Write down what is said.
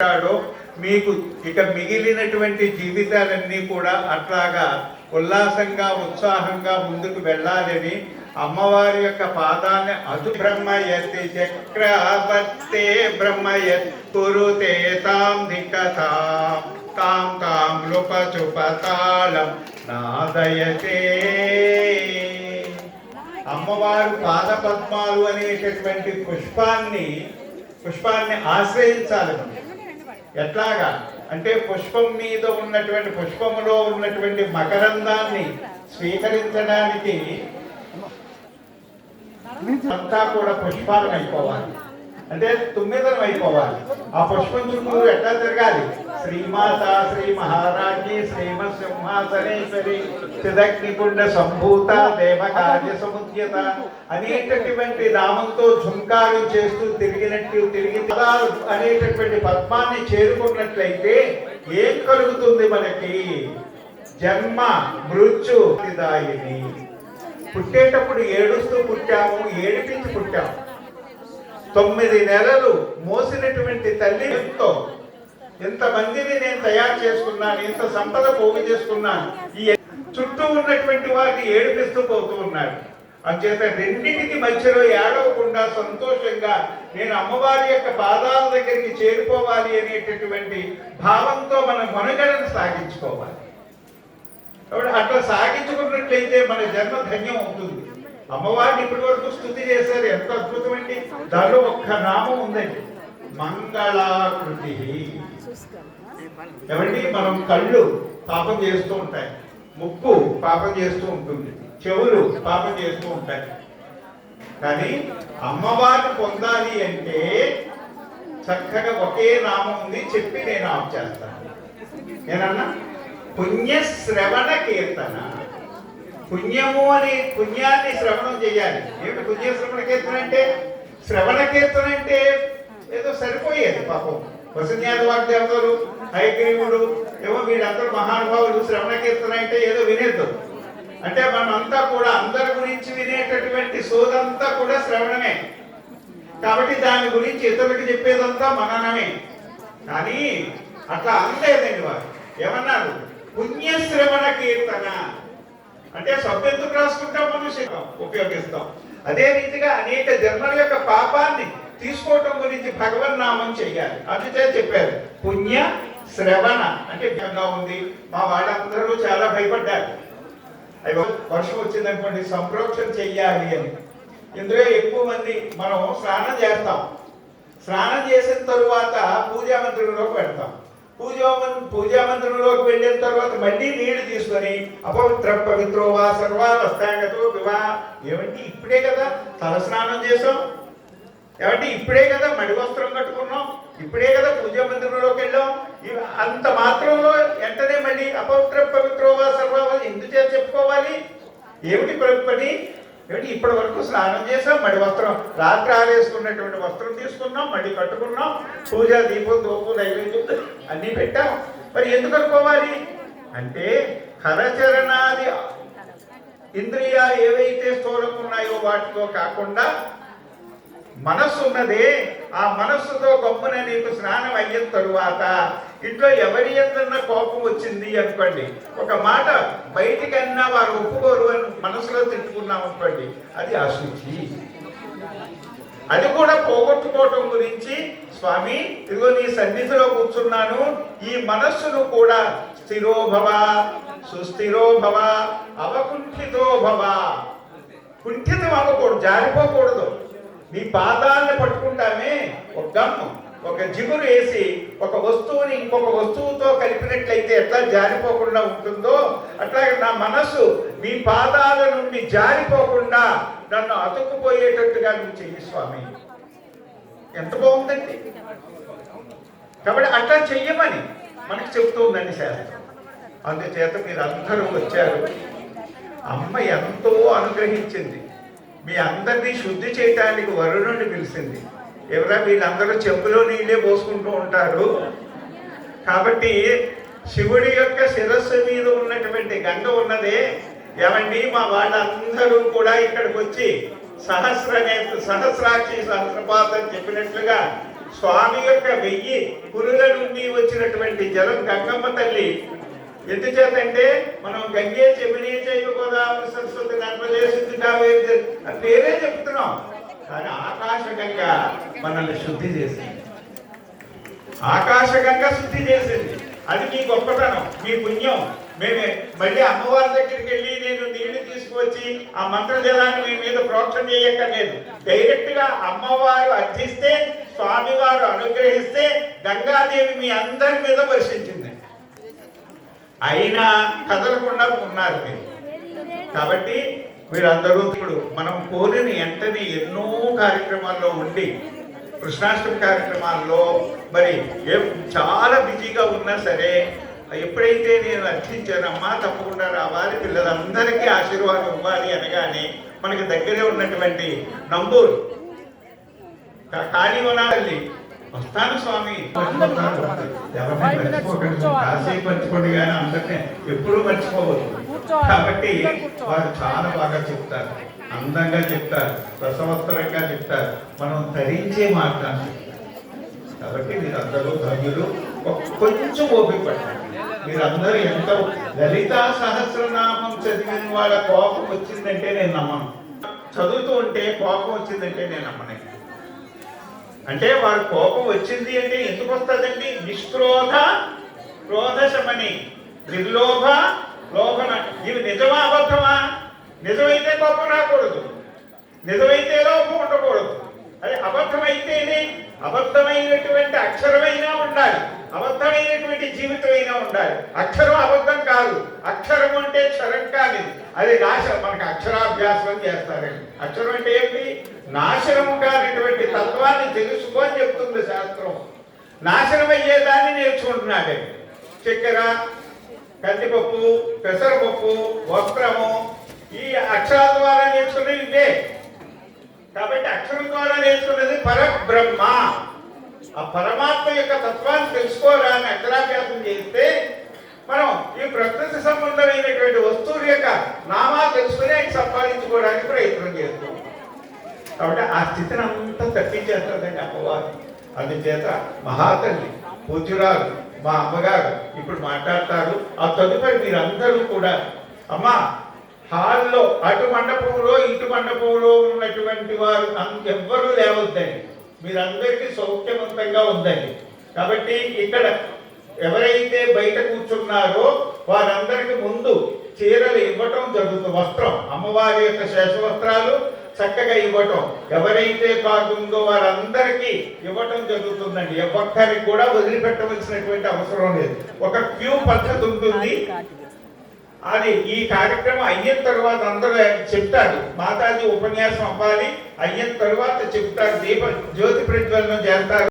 ఉంటాడో మీకు ఇక మిగిలినటువంటి జీవితాలన్నీ కూడా అట్లాగా ఉల్లాసంగా ఉత్సాహంగా ముందుకు వెళ్ళాలని అమ్మవారి యొక్క పాదాన్ని అదు బ్రహ్మయతి చక్రవర్తే బ్రహ్మయత్ కురుతే తాం దిక్కతాం తాం తాం లుపచుపతాళం నాదయతే అమ్మవారు పాద పద్మాలు అనేటటువంటి పుష్పాన్ని పుష్పాన్ని ఆశ్రయించాలి మనం. ఎట్లాగా? అంటే పుష్పం మీద ఉన్నటువంటి పుష్పములో ఉన్నటువంటి మకరందాన్ని స్వీకరించడానికి అంతా కూడా పుష్పాలం అయిపోవాలి అంటే తుమ్మిదనం అయిపోవాలి ఆ పుష్పం చుట్టూ ఎట్లా తిరగాలి? శ్రీమాత శ్రీ మహారాజి శ్రీమ సింహాసనేశ్వరి సిదగ్నికుండ సంభూత దేవకార్య సముద్యత అనేటటువంటి నామంతో ఝుంకాలు చేస్తూ తిరిగినట్టు తిరిగి పదాలు అనేటటువంటి పద్మాన్ని చేరుకున్నట్లయితే ఏం కలుగుతుంది మనకి? జన్మ మృత్యు దాయిని పుట్టేటప్పుడు ఏడుస్తూ పుట్టాము ఏడిపించి పుట్టాము. తొమ్మిది నెలలు మోసినటువంటి తల్లితో ఎంతమందిని నేను తయారు చేసుకున్నాను ఇంత సంపద పోగు చేసుకున్నాను ఈ చుట్టూ ఉన్నటువంటి వారిని ఏడిపిస్తూ పోతూ ఉన్నాడు. అంచేత రెండింటికి మధ్యలో ఏడవకుండా సంతోషంగా నేను అమ్మవారి యొక్క పాదాల దగ్గరికి చేరుకోవాలి అనేటటువంటి భావంతో మన మనుగడను సాగించుకోవాలి. కాబట్టి అట్లా సాగించుకున్నట్లయితే మన జన్మ ధన్యం అవుతుంది. అమ్మవారిని ఇప్పటి వరకు స్థుతి చేశారు. ఎంత అద్భుతమండి. దానిలో ఒక్క నామం ఉందండి. మంగళాకృతి. ఏమండి మనం కళ్ళు పాపం చేస్తూ ఉంటాయి. ముక్కు పాపం చేస్తూ ఉంటుంది. చెవులు పాపం చేస్తూ ఉంటాయి. కానీ అమ్మవారిని పొందాలి అంటే చక్కగా ఒకే నామం ఉంది చెప్పి నేను ఆఫ్ చేస్తాను. నేనన్నా? పుణ్యశ్రవణ కీర్తన. పుణ్యము అని పుణ్యాన్ని శ్రవణం చేయాలి. ఏమిటి పుణ్యశ్రవణ కీర్తన అంటే? శ్రవణ కీర్తన అంటే ఏదో సరిపోయేది పాపం. వసన్యాద వాగ్దేవతలు హైగ్రీవుడు ఏమో వీళ్ళందరూ మహానుభావులు శ్రవణ కీర్తన అంటే ఏదో వినేద్దు. అంటే మనం అంతా కూడా అందరి గురించి వినేటటువంటి సోదంతా కూడా శ్రవణమే. కాబట్టి దాని గురించి ఇతరులకు చెప్పేదంతా మననమే. కానీ అట్లా అనలేదండి వారు. ఏమన్నారు? పుణ్యశ్రవణ కీర్తన. అంటే సభ్యత్వం రాసుకుంటాం మనం ఉపయోగిస్తాం. అదే రీతిగా అనేక జన్మల యొక్క పాపాన్ని తీసుకోవటం గురించి భగవన్ నామం చెయ్యాలి. అందుకే చెప్పారు పుణ్య శ్రవణ. అంటే భయంగా ఉంది. మా వాళ్ళందరూ చాలా భయపడ్డారు. అయ్యో వర్షం వచ్చిందనుకోండి సంప్రోక్షణ చెయ్యాలి అని. ఇందులో ఎక్కువ మంది మనం స్నానం చేస్తాం. స్నానం చేసిన తరువాత పూజా మందిరంలోకి వెళ్తాం. పూజా పూజా మందిరంలోకి వెళ్ళిన తర్వాత మళ్ళీ నీళ్ళు తీసుకొని అపవిత్ర పవిత్రో వా సర్వా వస్తాగతో వివా ఏమంటే ఇప్పుడే కదా తల స్నానం చేసాం ఏమంటే ఇప్పుడే కదా మడి వస్త్రం కట్టుకున్నాం. ఇప్పుడే కదా పూజా మందిరంలోకి వెళ్ళాం. అంత మాత్రంలో వెంటనే మళ్ళీ అపవిత్ర పవిత్రోవా సర్వా చెప్పుకోవాలి? ఏమిటి పని ఏమిటి? ఇప్పటి వరకు స్నానం చేసాం మడి వస్త్రం. రాత్రి ఆరేసుకున్నటువంటి వస్త్రం తీసుకున్నాం మడి కట్టుకున్నాం. పూజ దీపం దోపు నైవేద్యం అన్నీ పెట్టాం. మరి ఎందుకు అనుకోవాలి? అంటే కరచరణాది ఇంద్రియాలు ఏవైతే స్థూలం ఉన్నాయో వాటితో కాకుండా మనస్సు ఉన్నదే ఆ మనస్సుతో గొప్పన నీకు స్నానం అయిన తరువాత ఇంట్లో ఎవరి ఎంతన్న కోపం వచ్చింది అనుకోండి ఒక మాట బయటికన్నా వారు ఒప్పుకోరు అని మనసులో తిట్టుకున్నాం అనుకోండి అది అశుచి. అది కూడా పోగొట్టుకోవటం గురించి స్వామి ఇదిగో నీ సన్నిధిలో కూర్చున్నాను ఈ మనస్సును కూడా స్థిరోభవ సుస్థిరోభవ అవకుంఠితో భవ కుంఠితం అవ్వకూడదు జారిపోకూడదు. మీ పాదాలను పట్టుకుంటామే. ఒక గమ్ము ఒక జిగురు వేసి ఒక వస్తువుని ఇంకొక వస్తువుతో కలిపినట్లయితే ఎట్లా జారిపోకుండా ఉంటుందో అట్లాగే నా మనసు మీ పాదాల నుండి జారిపోకుండా నన్ను అతుక్కుపోయేటట్టుగా నువ్వు చెయ్యి స్వామి. ఎంత బాగుందండి. కాబట్టి అట్లా చెయ్యమని మనకి చెబుతుందండి శాస్త్రం. అందుచేత మీరు అందరూ వచ్చారు. అమ్మ ఎంతో అనుగ్రహించింది. మీ అందరినీ శుద్ధి చేయటానికి వరుణుని పిలిచింది. ఎవరా వీళ్ళందరూ చెప్పులో నీళ్ళే పోసుకుంటూ ఉంటారు? కాబట్టి శివుడి యొక్క శిరస్సు మీద ఉన్నటువంటి గంగ ఉన్నదే. ఏమండి? మా వాళ్ళందరూ కూడా ఇక్కడికి వచ్చి సహస్ర సహస్రాక్షి సహస్రపాత అని చెప్పినట్లుగా స్వామి యొక్క వెయ్యి పురుల నుండి వచ్చినటువంటి జలం గంగమ్మ తల్లి ఎందుచేతంటే మనం గంగే చెమిని చేయు గోదావరి సరస్వతి నర్మదే సిద్ధి కావేరి పేరే చెప్తున్నాం. కానీ ఆకాశగంగా మనల్ని శుద్ధి చేసింది. ఆకాశగంగా శుద్ధి చేసింది. అది మీ గొప్పతనం మీ పుణ్యం. మేమే మళ్ళీ అమ్మవారి దగ్గరికి వెళ్ళి నేను నీళ్ళు తీసుకువచ్చి ఆ మంత్ర జలాన్ని మీ మీద ప్రోక్షణ చేయక్కర్లేదు. డైరెక్ట్గా అమ్మవారు అర్థిస్తే స్వామివారు అనుగ్రహిస్తే గంగాదేవి మీ అందరి మీద వర్షించింది. అయినా కదలకుండా ఉన్నారు మీరు. కాబట్టి మీరందరూ ఇప్పుడు మనం కోరిన వెంటనే ఎన్నో కార్యక్రమాల్లో ఉండి కృష్ణాష్టమి కార్యక్రమాల్లో మరి ఏ- చాలా బిజీగా ఉన్నా సరే ఎప్పుడైతే నేను అర్థించానమ్మా తప్పకుండా రావాలి పిల్లలందరికీ ఆశీర్వాదం ఇవ్వాలి అనగానే మనకి దగ్గరే ఉన్నటువంటి నంబూరు. కా- కాళీవనాలి వస్తాను స్వామి. కాసేపు మర్చిపోండి కానీ అందరినీ ఎప్పుడూ మర్చిపోవద్దు. కాబట్టి వారు చాలా బాగా చెప్తారు. అందంగా చెప్తారు. రసవత్తరంగా చెప్తారు. మనం ధరించే మార్గాన్ని కాబట్టి మీరందరూ ధన్యులు. కొంచెం ఓపిక పట్టండి. మీరందరూ ఎంత లలితా సహస్రనామం చదివిన వాళ్ళ కోపం వచ్చిందంటే నేను నమ్మను. చదువుతూ ఉంటే కోపం వచ్చిందంటే నేను నమ్మను. అంటే వారి కోపం వచ్చింది అంటే ఎందుకు వస్తుందండి నిష్క్రోధ క్రోధశమని నిర్లోభ లోభన. ఇవి నిజమా అబద్ధమా? నిజమైతే కోపం రాకూడదు. నిజమైతే లోపం ఉండకూడదు. అది అబద్ధమైతేనే అబద్ధమైనటువంటి అక్షరమైనా ఉండాలి. అబద్ధమైనటువంటి జీవితమైనా ఉండాలి. అక్షరం అబద్ధం కాదు. అక్షరం అంటే క్షరం కాదు అది నాశనం. మనకు అక్షరాభ్యాసం చేస్తారండి. అక్షరం అంటే ఏంటి? నాశనం కానిటువంటి తత్వ తెలుసుకో అని చెప్తుంది శాస్త్రం నాశనం అయ్యేదాన్ని నేర్చుకుంటున్నాడు. చక్కెర కందిపప్పు పెసరపప్పు వస్త్రము ఈ అక్షరాల ద్వారా నేర్చుకున్నది ఇదే. కాబట్టి అక్షరం ద్వారా నేర్చుకున్నది పరబ్రహ్మ. ఆ పరమాత్మ యొక్క తత్వాన్ని తెలుసుకోవడాన్ని అక్షరాభ్యాసం చేస్తే మనం ఈ ప్రకృతి సంబంధమైనటువంటి వస్తువుల యొక్క నామా తెలుసుకుని ఆయన సంపాదించుకోవడానికి ప్రయత్నం చేస్తాం. కాబట్టి ఆ స్థితిని అంతా తప్పించేస్తుందండి అపవాదం అందుచేత మహాతల్లి పూజ్యురాలు మా అమ్మగారు ఇప్పుడు మాట్లాడతారు. ఆ తదుపరి మీరందరూ కూడా అమ్మా హాల్లో అటు మండపంలో ఇటు మండపంలో ఉన్నటువంటి వారు ఎవ్వరూ లేవద్దండి. మీరందరికీ సౌఖ్యవంతంగా ఉందండి. కాబట్టి ఇక్కడ ఎవరైతే బయట కూర్చున్నారో వారందరికి ముందు చీరలు ఇవ్వటం జరుగుతుంది వస్త్రం. అమ్మవారి యొక్క శేష వస్త్రాలు చక్కగా ఇవ్వటం. ఎవరైతే బాగుందో వారందరికీ ఇవ్వటం జరుగుతుందండి. ఒక్కరికి కూడా వదిలిపెట్టవలసినటువంటి అవసరం లేదు. ఒక క్యూ పద్ధతి ఉంటుంది. అది ఈ కార్యక్రమం అయిన తర్వాత అందరూ చెప్తారు. మాతాజీ ఉపన్యాసం అవ్వాలి. అయిన తర్వాత చెప్తారు. దీప జ్యోతి ప్రజ్వలనం చేస్తారు.